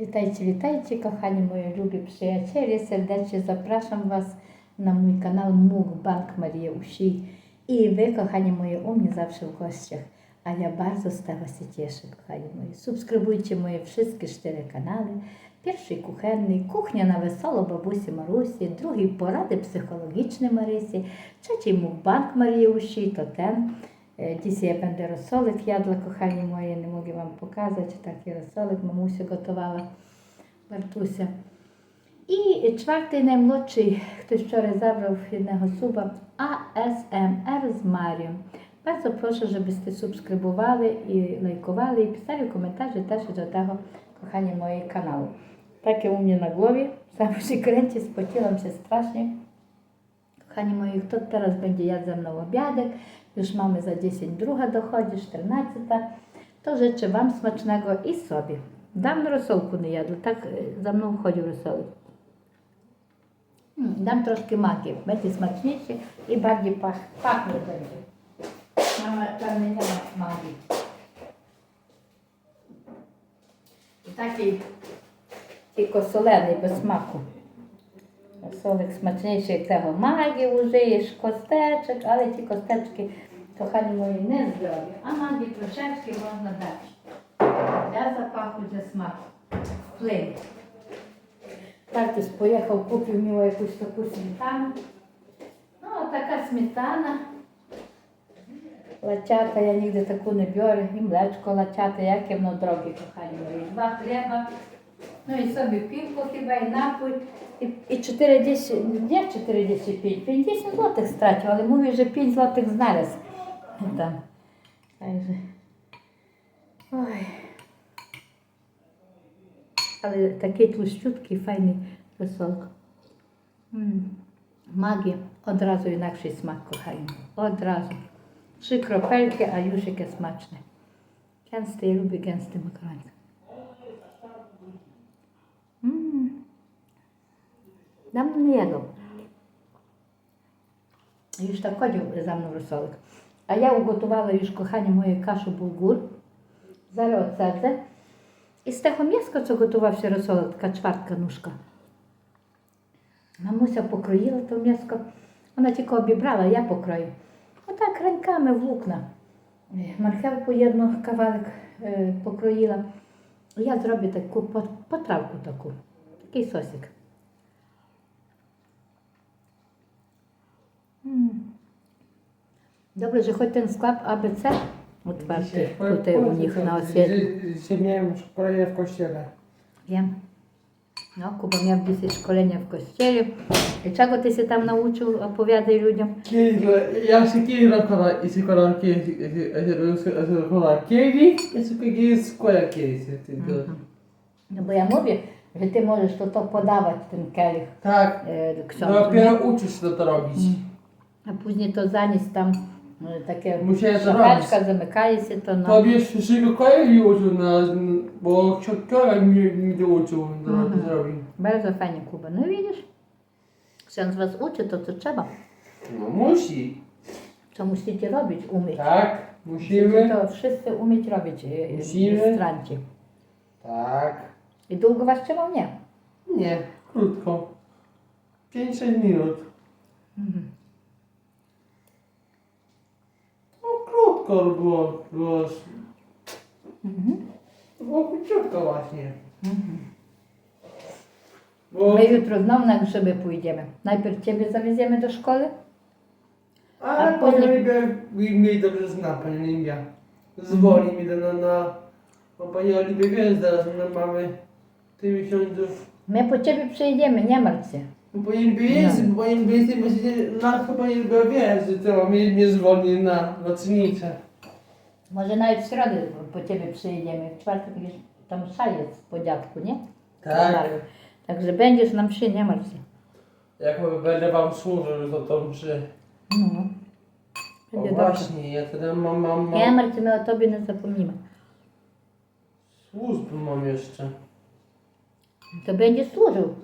Witajcie, witajcie, kochani moi lubi przyjaciele. Serdecznie zapraszam Was na mój kanał Mukbang Maria Usi. I Wy, kochani moi, u mnie zawsze w gościach. A ja bardzo z tego się cieszę, kochani moi. Subskrybujcie moje wszystkie cztery kanały. Pierwszy kuchenny, kuchnia na wesoło babusi Marusі, другий pоради psychologiczne Marysі, trzeci mukbang Marii Usi, to ten. E, Dzisiaj ja będę rosołek jadła, kochani moje, nie mogę Wam pokazać, taki rosołek mamusia gotowała, Bartusia. I czwarty, najmłodszy, ktoś wczoraj zabrał jednego suba, ASMR z Marią. Bardzo proszę, żebyście subskrybowali i lajkowali i pisali komentarze też do tego, kochani, mojej kanału. Takie u mnie na głowie, sam się kręci, spociłam się strasznie. Kochani moi, kto teraz będzie jadł ze mną obiadek? Już mamy za 10 druga dochodzi, 14. To życzę Wam smacznego i sobie. Dawno rosołku nie jadł, tak za mną chodził rosołek. Mm, Dam troszkę magii, będzie smaczniejszy i bardziej pach, pachnie będzie. Mama, tam nie ma magii. I taki tylko soleny, bez smaku. Rosołek smaczniejszy jak tego magii użyjesz, kosteczek, ale ci kosteczki, kochani moi, nie zdrowie. A magii troszeczkę można dać. Для запаху, для смаку. Вплив. Тартус поїхав, купив мені якусь таку сметану. Ну, така сметана. Лачата я ніде таку не беру, і млечко лачата, яке воно дороге, кохані мої. Два хліба, ну і собі півку хіба і напій. І, і 40, не 40 пінь, 50 злотих стратив, але мові вже 5 злотих Tak. Także. Oj. Ale takie tłuściutki, fajny wesolko. Mm. Magie. Od razu inaczej smak kochają. Od razu. Trzy kropelki, a już jakie smaczne. Gęsty, ja lubię gęsty makaronik. Mmm. dam nie jadł. Już tak chodził za mną rosolek. A ja ugotowała już, kochanie moje, kaшу булгур. Зараз оцеце. І з того м'яска, co готував ще розсолод, така чвартка ножка. Мамуся покроїла то м'яско. Вона тільки обібрала, я покрою. Отак ранками в лукна. Е, Мархевку одну кавалик е, покроїла. Я зроблю таку по- потравку таку. Такий сосик. М. Добре, że choć ten sklep ABC otwarty tutaj u nich na osiedlu. Dzisiaj miałem w kościele. Wiem. No, Kuba miał dzisiaj szkolenia w kościele. I czego ty się tam nauczył? Opowiadaj ludziom. Ja się kiedyś rozkładał i się kładał kiedyś, ja się składał kiedyś. tylko. No bo ja mówię, że ty możesz to, to podawać, ten kelich Tak, e, ksiądzu. dopiero uczysz się to robić. A później to zanieść tam e, takie Musiałem to szafeczka, zamykaje się to no. Tobie wszystkiego kolegi uczył, na, bo książka mi, mi to uczył, to Mhm. zrobił. Bardzo fajnie, Kuba. No widzisz? Ksiądz was uczy, to co trzeba. No musi. Co musicie robić, umieć. Tak, Musicie musimy. to wszyscy umieć robić e, Musimy. w strancie. Tak. I długo was trzymał? Nie. Nie, krótko. 5-6 minut. Mhm. No krótko było, było, Mhm. było króciutko właśnie. Mhm. Bo, My jutro znowu na grzyby pójdziemy. Najpierw ciebie zawieziemy do szkoły, ale a pani później- Oliwia mi mnie dobrze zna, pani Oliwia. Zwoli mi na, na, bo pani Oliwia wie, zaraz my mamy ty miesiąców. my po ciebie przyjdziemy, nie martw się. Bo pani Oliwia jest, bo jest, właśnie na to pani Oliwia wie, że to mnie, mnie zwolni na nocnicze. Może nawet w środę po ciebie przyjedziemy. W czwartek już tam msza jest po dziadku, nie? Tak. Także będziesz nam przy, nie martw się. Jak będę wam służył, to to przy... No. O Będzie dobrze. właśnie, ja wtedy mam, mam, Nie mam martw się, my o tobie nie zapomnimy. służb mam jeszcze. To będziesz służył.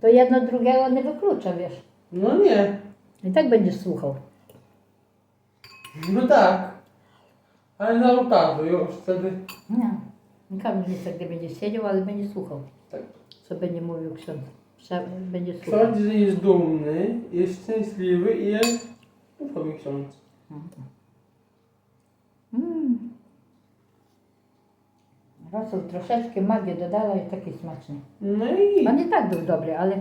To jedno drugiego nie wyklucza, wiesz. No nie, I tak będziesz słuchał. no tak. Ale na ołtarzu już wtedy. No. Kamienica, gdy będzie siedział, ale będzie słuchał, Tak. co będzie mówił ksiądz. Prze- Będzie słuchał. Ksiądz jest dumny, jest szczęśliwy i jest duchowy ksiądz. Mm. Rosół troszeczkę magię dodała i taki smaczny. No i On i tak był dobry, ale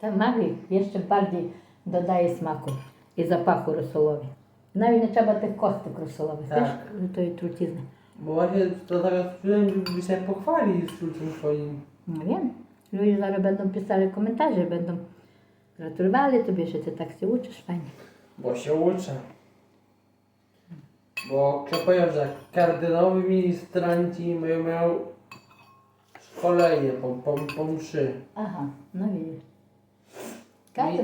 ta magii jeszcze bardziej dodaje smaku i zapachu rosółowi. Nawet nie trzeba tych kostek rosółowych, Tak. wiesz, tej trucizny. bo właśnie to zaraz czułem, żeby się pochwalił z czuciem swoim. No wiem, ludzie zaraz będą pisali komentarze, będą gratulowali tobie, że ty tak się uczysz fajnie. Bo się uczę. Bo powiedział, że kardynałowie ministranci mają, mają szkolenie po, po, po mszy. Aha, no widzisz.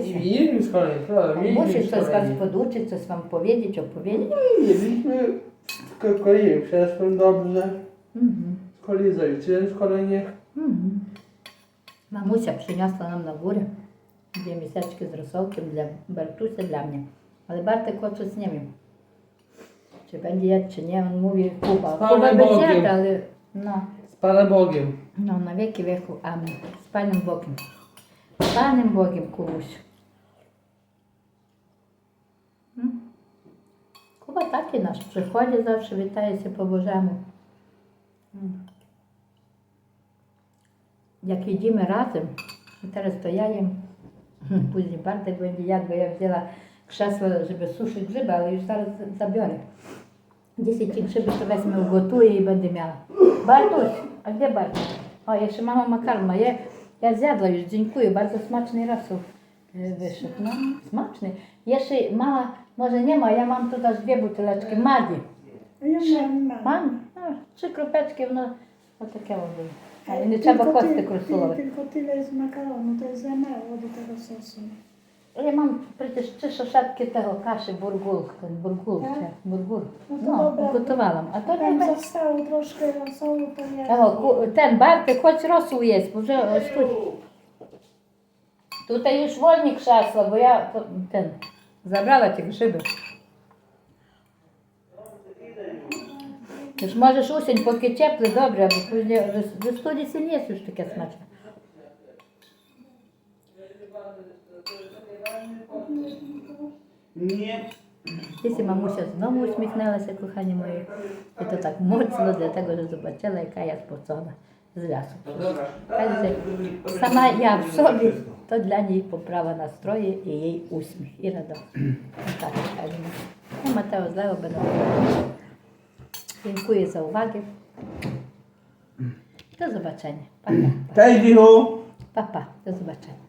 I, się. mieliśmy szkolenie, prawda? Mieliśmy Musisz coś was szkolenie. poduczyć, coś wam powiedzieć, opowiedzieć. I Mieliśmy szkolenie, przeszłem dobrze. Mhm. Szkolenie, zaliczyłem szkolenie. Mhm. Mamusia przyniosła nam na górę dwie miseczki z rosołkiem dla Bartusia, dla mnie. Ale Bartek oczyc nie wiem, czy będzie jadł, czy nie. On mówi Kuba. Z Panem Kuba bez Bogiem. jada, ale no, Z Panem Bogiem. no na wieki wieku. Amen. Z Panem Bogiem. Z Panem Bogiem, Kubuś. Hmm? Kuba taki nasz. Przychodzi zawsze, witaje się po Bożemu. Hmm. Jak jedziemy razem, i teraz to ja jem, później Bartek będzie jadł, bo ja wzięła krzesło, żeby suszyć grzyby, ale już zaraz zabiorę. 10 grzybów to wezmę, ugotuję i będę miała. Bartuś, a gdzie Bartuś? O, jeszcze mama makaron ma. Ja, ja zjadła już, dziękuję, bardzo smaczny rosół e, wyszedł. No, smaczny. Jeszcze mama, może nie ma, ja mam tutaj dwie buteleczki magii. Ja mam, mam. No, trzy kropeczki, no, o takie mówię. Ale nie trzeba kostek rosołowych. Tylko tyle z makaronu, to jest za mało do tego sosu. Я мам ще шошетки того каші бургул, бургул, бургур. Ну, то ну, добре. готувала. А то Там треба... заставу трошки розсолу Ого, ку- Ten Барти хоч росу єсть, бо вже ось тут. Тут є швольник шасла, бо я то- забрала тільки шиби. Ти ж можеш осінь, поки тепле, добре, бо пізні- роз- розходиться сильніше, що таке смачне. Nie. Dzisiaj mamusia znowu uśmiechnęła się, kochani moi. I to tak mocno, dlatego że zobaczyła, jaka ja spocona z lasu. Także sama ja w sobie, to dla niej poprawa nastroju i jej uśmiech i radość. No tak, tak. No Mateo zlewo będą. Dziękuję za uwagę. Do zobaczenia. Pa, pa, pa. Cześć, pa, pa. Do zobaczenia.